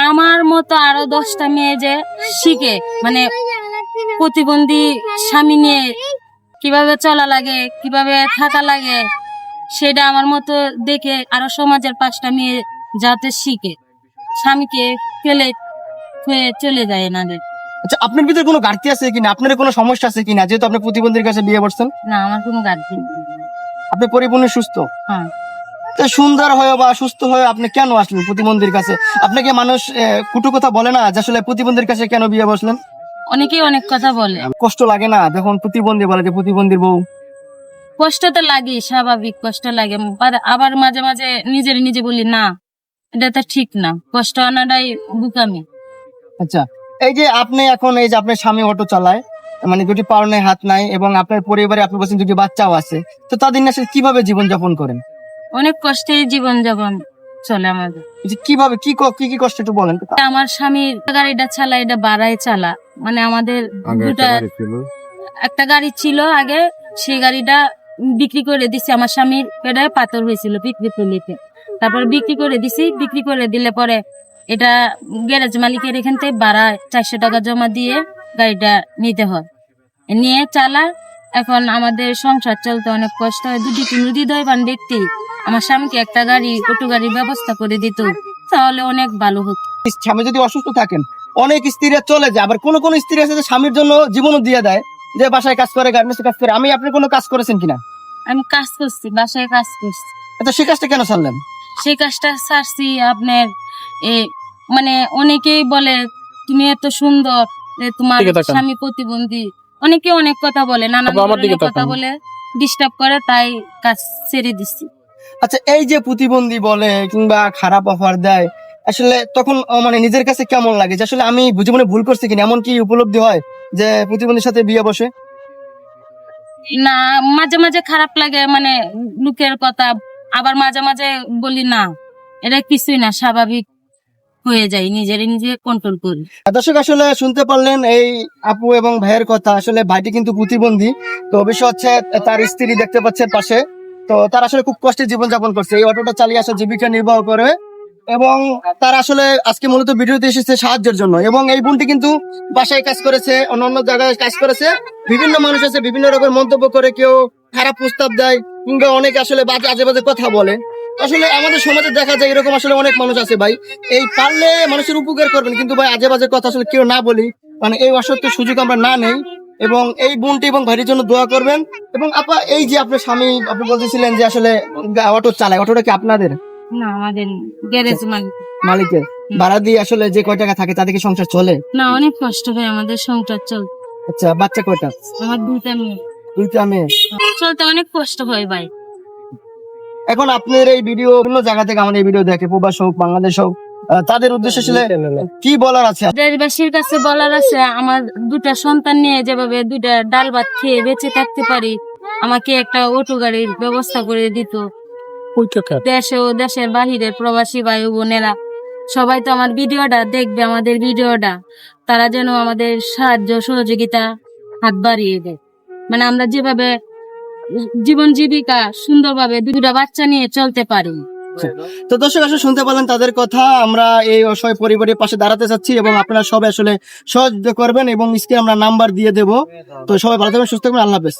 আমার মতো আরও দশটা মেয়ে যে শিখে মানে প্রতিবন্ধী স্বামী নিয়ে কীভাবে চলা লাগে কীভাবে থাকা লাগে সেটা আমার মতো দেখে আরও সমাজের পাঁচটা মেয়ে যাতে শিখে স্বামীকে ফেলে হয়ে চলে যায় না আচ্ছা আপনার ভিতরে কোনো ঘাটতি আছে কিনা? আপনার কোনো সমস্যা আছে কিনা? যেহেতু আপনি প্রতিবন্ধীর কাছে বিয়ে করছেন। না আমার কোনো গার্জেন আপনি পরিপূর্ণ সুস্থ? হ্যাঁ। সুন্দর হয়ে বা সুস্থ হয়ে আপনি কেন আসলেন প্রতিবন্ধীর কাছে? আপনাকে মানুষ কুটু কথা বলে না যে আসলে প্রতিবন্ধীর কাছে কেন বিয়ে বসলেন? অনেকেই অনেক কথা বলে। কষ্ট লাগে না? যখন প্রতিবন্ধী বলে যে প্রতিবন্ধীর বউ। কষ্ট তো লাগে স্বাভাবিক কষ্ট লাগে। আবার মাঝে মাঝে নিজের নিজে বলি না এটা তো ঠিক না। কষ্ট আনাটাই বুকামি। আচ্ছা এই যে আপনি এখন এই যে আপনার স্বামী অটো চালায় মানে দুটি পাও নাই হাত নাই এবং আপনার পরিবারে আপনি বলছেন দুটি বাচ্চাও আছে তো তাদের নিয়ে আসলে কীভাবে জীবন যাপন করেন? অনেক কষ্টে জীবন যাপন চলে আমাদের। যে কীভাবে কি ক- কি কি কষ্ট একটু বলেন আমার স্বামীর গাড়িটা চালা এটা বাড়ায় চালা। মানে আমাদের দুটা একটা গাড়ি ছিল আগে সেই গাড়িটা বিক্রি করে দিছি। আমার স্বামীর পেটায় পাথর হয়েছিল বিক্রি তুলিতে তারপর বিক্রি করে দিছি। বিক্রি করে দিলে পরে এটা গ্যারেজ মালিকের এখান থেকে ভাড়া চারশো টাকা জমা দিয়ে গাড়িটা নিতে হয়। নিয়ে চালা এখন আমাদের সংসার চলতে অনেক কষ্ট হয়। যদি দয় পান দেখতে আমার স্বামীকে একটা গাড়ি অটো গাড়ির ব্যবস্থা করে দিত তাহলে অনেক ভালো হতো। স্বামী যদি অসুস্থ থাকেন অনেক স্ত্রীরা চলে যায় আবার কোন কোন স্ত্রী আছে যে স্বামীর জন্য জীবনও দিয়ে দেয় যে বাসায় কাজ করে গার্মেন্টসে কাজ করে। আমি আপনি কোনো কাজ করেছেন কিনা? আমি কাজ করছি বাসায় কাজ করছি। আচ্ছা সেই কাজটা কেন ছাড়লেন? সেই কাজটা ছাড়ছি আপনার মানে অনেকেই বলে তুমি এত সুন্দর তোমার স্বামী প্রতিবন্ধী অনেকে অনেক কথা বলে নানা কথা বলে ডিস্টার্ব করে তাই কাজ ছেড়ে দিচ্ছি আচ্ছা এই যে প্রতিবন্ধী বলে কিংবা খারাপ অফার দেয় আসলে তখন মানে নিজের কাছে কেমন লাগে? যে আসলে আমি জীবনে ভুল করছি কিনা? এমন কি উপলব্ধি হয় যে প্রতিবন্ধীর সাথে বিয়ে বসে? না মাঝে মাঝে খারাপ লাগে মানে লোকের কথা আবার মাঝে মাঝে বলি না। এটা কিছুই না স্বাভাবিক। হয়ে যায়, নিজের নিজে কন্ট্রোল করি। দর্শক, আসলে শুনতে পারলেন এই আপু এবং ভাইয়ের কথা। আসলে ভাইটি কিন্তু প্রতিবন্ধী, তো বিষয় হচ্ছে তার স্ত্রী দেখতে পাচ্ছেন পাশে। তো তার আসলে খুব কষ্টে জীবনযাপন করছে। এই অটোটা চালিয়ে আসে জীবিকা নির্বাহ করে এবং তার আসলে আজকে মূলত ভিডিওতে এসেছে সাহায্যের জন্য। এবং এই বোনটি কিন্তু বাসায় কাজ করেছে, অন্যান্য জায়গায় কাজ করেছে। বিভিন্ন মানুষ আছে, বিভিন্ন রকম মন্তব্য করে কেউ খারাপ প্রস্তাব দেয়, কিংবা অনেকে আসলে বাজে আজে বাজে কথা বলে। আসলে আমাদের সমাজে দেখা যায় এরকম আসলে অনেক মানুষ আছে ভাই। এই পারলে মানুষের উপকার করবেন কিন্তু ভাই আজে বাজে কথা আসলে কেউ না বলি। মানে এই অসত্য সুযোগ আমরা না নেই। এবং এই বোনটি এবং ভাইয়ের জন্য দোয়া করবেন। এবং আপা এই যে আপনার স্বামী আপনি বলতেছিলেন যে আসলে অটো চালায়। অটোটা কি আপনাদের? না আমাদের গ্যারেজ মালিক। মালিকের। ভাড়া দিয়ে আসলে যে কয় টাকা থাকে তাদেরকে সংসার চলে? না অনেক কষ্ট হয় আমাদের সংসার চল। আচ্ছা বাচ্চা কয়টা? আমার দুইটা মেয়ে। দুইটা মেয়ে। চলতে অনেক কষ্ট হয় ভাই। এখন আপনার এই ভিডিও বিভিন্ন জায়গা থেকে আমাদের এই ভিডিও দেখে প্রবাস হোক বাংলাদেশ হোক তাদের উদ্দেশ্য আসলে কি বলার আছে? দেশবাসীর কাছে বলার আছে আমার দুটা সন্তান নিয়ে যেভাবে দুটা ডাল ভাত খেয়ে বেঁচে থাকতে পারি আমাকে একটা অটো গাড়ির ব্যবস্থা করে দিত। দেশে ও দেশের বাহিরে প্রবাসী ভাই ও বোনেরা সবাই তো আমার ভিডিওটা দেখবে আমাদের ভিডিওটা। তারা যেন আমাদের সাহায্য সহযোগিতা হাত বাড়িয়ে দেয়। মানে আমরা যেভাবে জীবন জীবিকা সুন্দরভাবে দুটা বাচ্চা নিয়ে চলতে পারি। তো দর্শক, আসলে শুনতে পারলেন তাদের কথা। আমরা এই অসহায় পরিবারের পাশে দাঁড়াতে চাচ্ছি এবং আপনারা সবাই আসলে সহযোগিতা করবেন এবং স্ক্রিনে আমরা নাম্বার দিয়ে দেব। তো সবাই ভালো থাকবেন, সুস্থ থাকবেন, আল্লাহ হাফেজ।